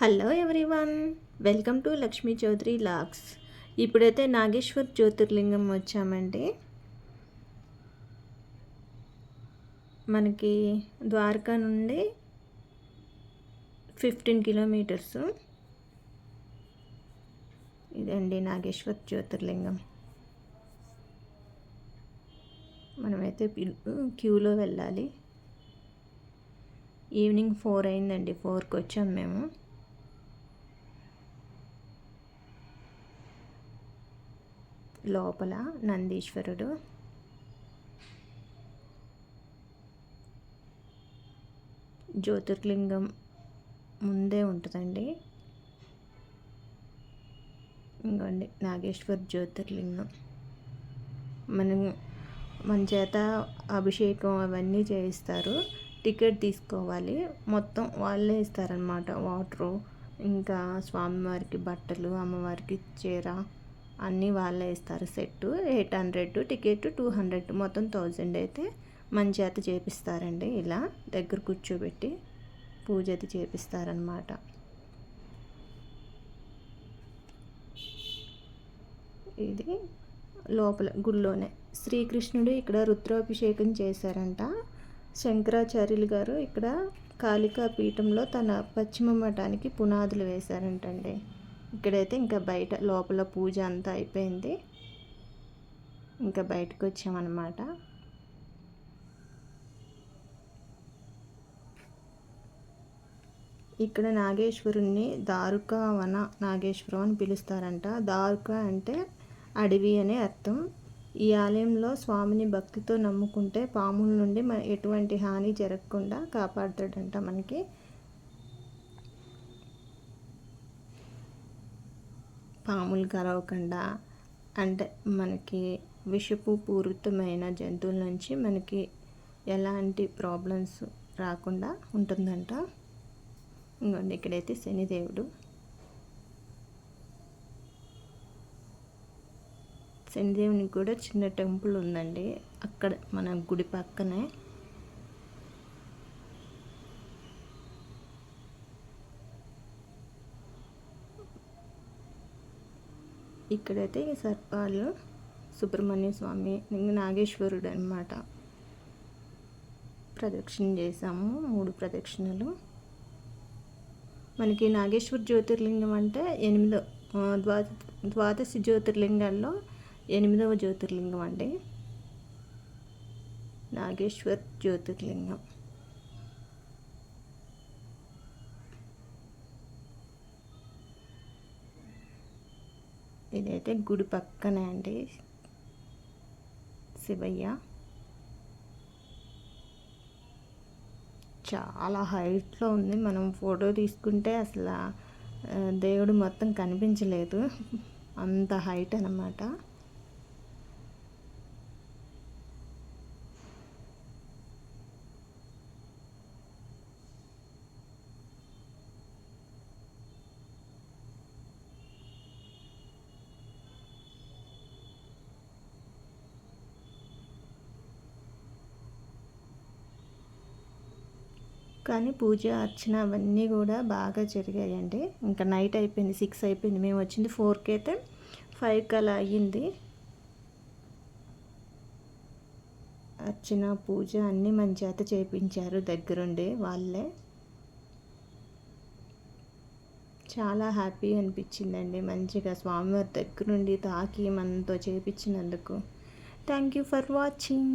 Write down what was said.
Hello everyone welcome to Lakshmi Chowdary lakhs ఇప్పుడైతే నాగేశ్వర్ జ్యోతిర్లింగం వచ్చామండి. మనకి ద్వారకా నుండి ఫిఫ్టీన్ కిలోమీటర్స్ ఇదండి నాగేశ్వర్ జ్యోతిర్లింగం. మనమైతే క్యూలో వెళ్ళాలి. ఈవినింగ్ ఫోర్ అయిందండి ఫోర్కి వచ్చాం మేము. లోపల నందీశ్వరుడు. జ్యోతిర్లింగం ముందే ఉంటుందండి. ఇంకోండి నాగేశ్వర్ జ్యోతిర్లింగం. మనం మన చేత అభిషేకం అవన్నీ చేయిస్తారు. టికెట్ తీసుకోవాలి. మొత్తం వాళ్ళే ఇస్తారనమాట వాటరు ఇంకా స్వామివారికి బట్టలు అమ్మవారికి చీర. అన్నీ వాళ్ళే ఇస్తారు set eight hundred ticket two hundred మొత్తం థౌజండ్ అయితే మన చేత చేపిస్తారండి ఇలా. దగ్గర కూర్చోబెట్టి పూజ అయితే చేపిస్తారనమాట ఇది లోపల గుళ్ళోనే. శ్రీకృష్ణుడు ఇక్కడ రుద్రాభిషేకం చేశారంట. శంకరాచార్యులు గారు ఇక్కడ కాళికా పీఠంలో తన పశ్చిమ మఠానికి పునాదులు వేశారంటండి. ఇక్కడైతే ఇంకా బయట లోపల పూజ అంతా అయిపోయింది. ఇంకా బయటకు వచ్చామన్నమాట. ఇక్కడ నాగేశ్వరుణ్ణి దారుక వన నాగేశ్వరం అని పిలుస్తారంట. దారుక అంటే అడవి అనే అర్థం. ఈ ఆలయంలో స్వామిని భక్తితో నమ్ముకుంటే పాముల నుండి ఎటువంటి హాని జరగకుండా కాపాడుతాడంట మనకి. పాములు కరవకుండా అంటే మనకి విషపు పూరితమైన జంతువుల నుంచి మనకి ఎలాంటి ప్రాబ్లమ్స్ రాకుండా ఉంటుందంట. ఇంకోండి ఇక్కడైతే శనిదేవుడు. శనిదేవునికి కూడా చిన్న టెంపుల్ ఉందండి. అక్కడ మన గుడి పక్కనే ఇక్కడైతే ఈ సర్పాలు సుబ్రహ్మణ్య స్వామి నాగేశ్వరుడు అనమాట ప్రదక్షిణ చేసాము మూడు ప్రదక్షిణలు. మనకి నాగేశ్వర జ్యోతిర్లింగం అంటే ఎనిమిదో ద్వా ద్వాదశి జ్యోతిర్లింగాల్లో ఎనిమిదవ జ్యోతిర్లింగం అండి. నాగేశ్వర్ జ్యోతిర్లింగం. ఇదైతే గుడి పక్కనే అండి. శివయ్య. చాలా హైట్లో ఉంది. మనం ఫోటో తీసుకుంటే అసలు దేవుడు మొత్తం కనిపించలేదు. అంత హైట్ అనమాట కానీ పూజ అర్చన అవన్నీ కూడా బాగా జరిగాయండి. ఇంకా నైట్ అయిపోయింది సిక్స్ అయిపోయింది. మేము వచ్చింది ఫోర్కి అయితే ఫైవ్కి అలా అయ్యింది. అర్చన పూజ అన్నీ మన చేత చేయించారు దగ్గరుండి వాళ్ళే. చాలా హ్యాపీ అనిపించిందండి. మంచిగా స్వామివారి దగ్గరుండి తాకి మనతో చేపించినందుకు. Thank you for watching.